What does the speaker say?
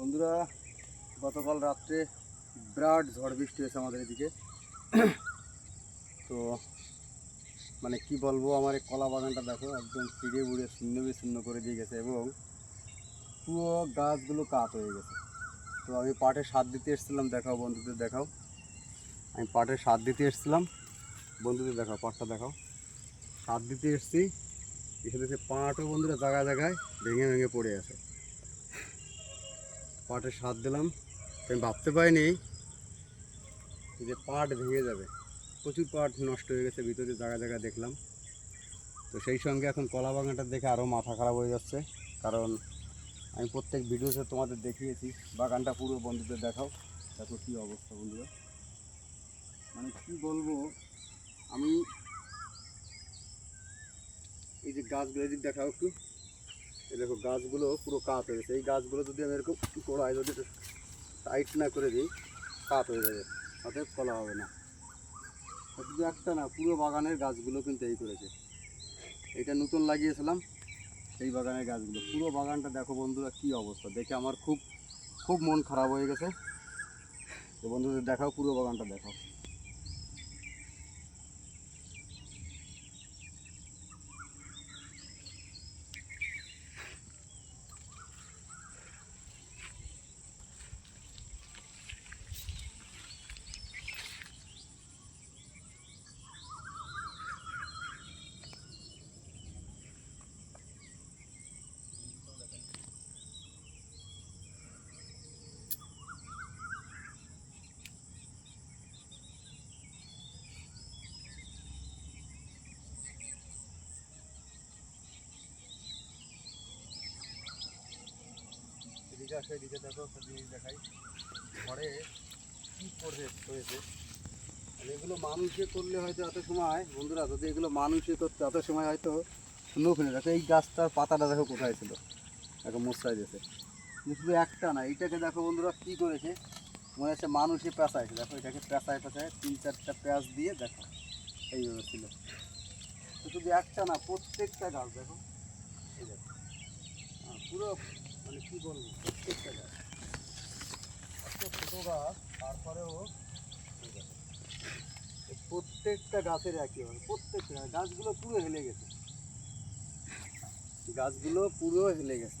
বন্ধুরা, গতকাল রাত্রে বিরাট ঝড় বৃষ্টি হয়েছে আমাদের এদিকে। তো মানে কি বলব, আমার এই কলা বাগানটা দেখো, একদম ছিঁড়ে বুড়ে শূন্য বিচ্ছিন্ন করে দিয়ে গেছে এবং পুরো গাছগুলো কাত হয়ে গেছে। তো আমি পাটে সার দিতে এসেছিলাম, দেখাও বন্ধুদের দেখাও। আমি পাটে সার দিতে এসেছিলাম। বন্ধুদের দেখাও, পাটটা দেখাও। সার দিতে এসেছি, এসে দেখে পাটও বন্ধুরা জায়গায় জায়গায় ভেঙে ভেঙে পড়ে আছে। পাটে সার দিলাম। আমি ভাবতে পারিনি যে পাট ভেঙে যাবে। প্রচুর পাট নষ্ট হয়ে গেছে, ভিতরে জায়গা জায়গা দেখলাম। তো সেই সঙ্গে এখন কলা বাগানটা দেখে আরও মাথা খারাপ হয়ে যাচ্ছে। কারণ আমি প্রত্যেক ভিডিওতে তোমাদের দেখিয়েছি, বাগানটা পুরো বন্ধুদের দেখাও। দেখো কী অবস্থা বন্ধুরা। মানে কি বলব, আমি এই যে গাছগুলো দেখাও একটু। এই দেখো গাছগুলো পুরো কাত হয়ে গেছে। এই গাছগুলো যদি আমি এরকম গোড়ায় যদি টাইট না করে দিই কাত হয়ে যাবে। অতএব ফলা হবে না। শুধু একটা না, পুরো বাগানের গাছগুলো কিন্তু এই করেছে। এটা নতুন লাগিয়েছিলাম, সেই বাগানের গাছগুলো। পুরো বাগানটা দেখো বন্ধুরা কী অবস্থা। দেখে আমার খুব খুব মন খারাপ হয়ে গেছে। তো বন্ধুদের দেখাও, পুরো বাগানটা দেখাও। এদিকে আসো এদিকে দেখো জিনিস দেখাই। ঘরে কী করে হয়েছে? এগুলো মানুষে করলে হয়তো এত সময় বন্ধুরা যদি এগুলো মানুষে করতে এত সময় হয়তো সুন্দর দেখো এই গাছটার পাতাটা দেখো কোথায় ছিল দেখো মোস্তায় দিয়েছে। শুধু একটা না এইটাকে দেখো বন্ধুরা কী করেছে? মনে হচ্ছে মানুষই পেঁচাইছে। দেখো এটাকে পেঁচায় পেঁচায় তিন চারটা পেঁয়াজ দিয়ে দেখো এইভাবে ছিল। শুধু একটা না প্রত্যেকটা গাছ দেখো এই দেখো। হ্যাঁ, পুরো মানে কী বলব? প্রত্যেকটা গাছ। এত ছোটো গাছ, তারপরেও প্রত্যেকটা গাছের একই হবে প্রত্যেকটা। গাছগুলো পুরো হেলে গেছে। গাছগুলো পুরো হেলে গেছে।